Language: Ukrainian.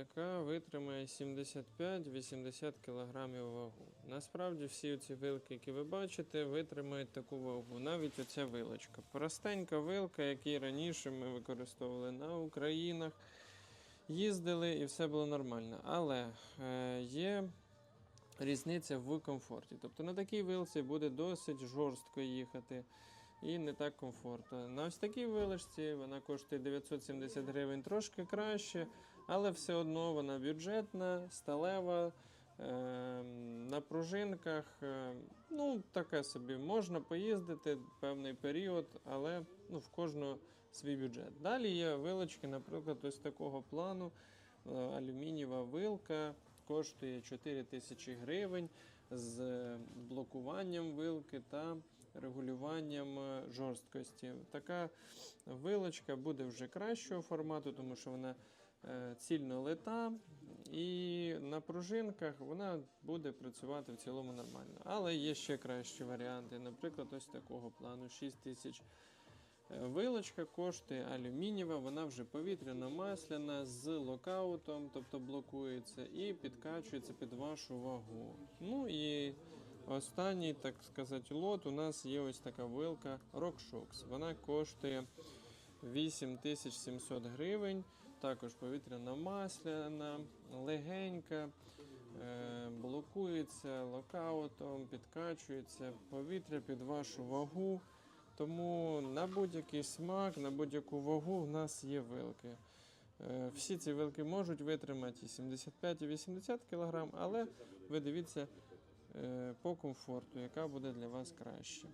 яка витримає 75-80 кг вагу. Насправді всі ці вилки, які ви бачите, витримають таку вагу. Навіть оця вилочка. Простенька вилка, яку раніше ми використовували на Українах. Їздили і все було нормально. Але е, є різниця в комфорті. Тобто на такій вилці буде досить жорстко їхати і не так комфортно. На ось такій вилочці вона коштує 970 гривень трошки краще, але все одно вона бюджетна, сталева. е, На пружинках, е, ну таке собі, можна поїздити певний період, але ну, в кожного свій бюджет. Далі є вилочки, наприклад, ось такого плану. Е, Алюмінієва вилка коштує 4 тисячі гривень з блокуванням вилки та регулюванням е, жорсткості. Така вилочка буде вже кращого формату, тому що вона е, цільно лита, і на пружинках вона буде працювати в цілому нормально. Але є ще кращі варіанти. Наприклад, ось такого плану 6 тисяч. Е, Вилочка коштує алюмінієва, вона вже повітряно-масляна з локаутом, тобто блокується і підкачується під вашу вагу. Ну і останній, так сказати, лот у нас є ось така вилка RockShox. Вона коштує 8700 гривень, також повітряно-масляна, легенька, е, блокується локаутом, підкачується повітря під вашу вагу. Тому на будь-який смак, на будь-яку вагу в нас є вилки. Е, Всі ці вилки можуть витримати 75 і 80 кг, але ви дивіться е, по комфорту, яка буде для вас краще.